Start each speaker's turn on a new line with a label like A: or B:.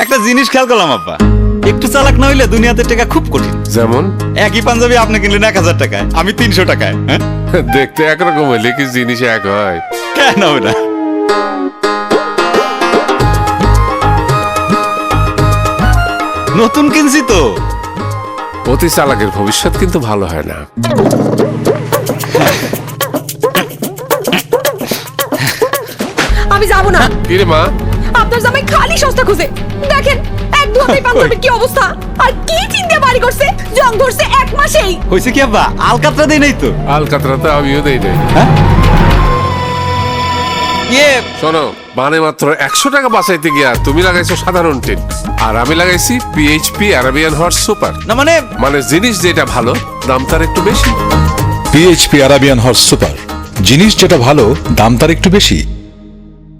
A: একটা জিনিস খেয়াল করলাম আব্বা। একটু চালাক না হইলে দুনিয়াতে টাকা খুব কঠিন।
B: যেমন?
A: একই পাঞ্জাবি আপনি কিনলেন এক হাজার টাকায় আমি তিনশো টাকায় হ্যাঁ?
B: দেখতে একরকম হইলে কি জিনিস এক হয়?
A: কেন হবে না নতুন কিনছি তো।
B: অতি চালাকের ভবিষ্যৎ কিন্তু ভালো হয় না।
C: আমি যাব না।
B: কিরে মা?
C: আপনার জামাই খালি সস্তা খুঁজে। দেখেন এক হাতে পাঞ্জাবির কি অবস্থা? আর কি চিন্তা বাড়ি করছে? জং ধরছে এক মাসেই।
A: হয়েছে কি আব্বা? আলকাতরা দেই নাই তো?
B: আলকাতরাতে আমিও দেই নাই।
A: ইয়ে
B: শোনো মানে মাত্র একশো টাকা বাঁচাইতে গিয়া তুমি লাগাইছো সাধারণ টিন। আর আমি লাগাইছি পিএইচপি আরাবিয়ান হর্স সুপার
A: না মানে
B: মানে জিনিস যেটা ভালো দাম তার একটু বেশি।
D: পিএইচপি আরাবিয়ান হর্স সুপার জিনিস যেটা ভালো দাম তার একটু বেশি।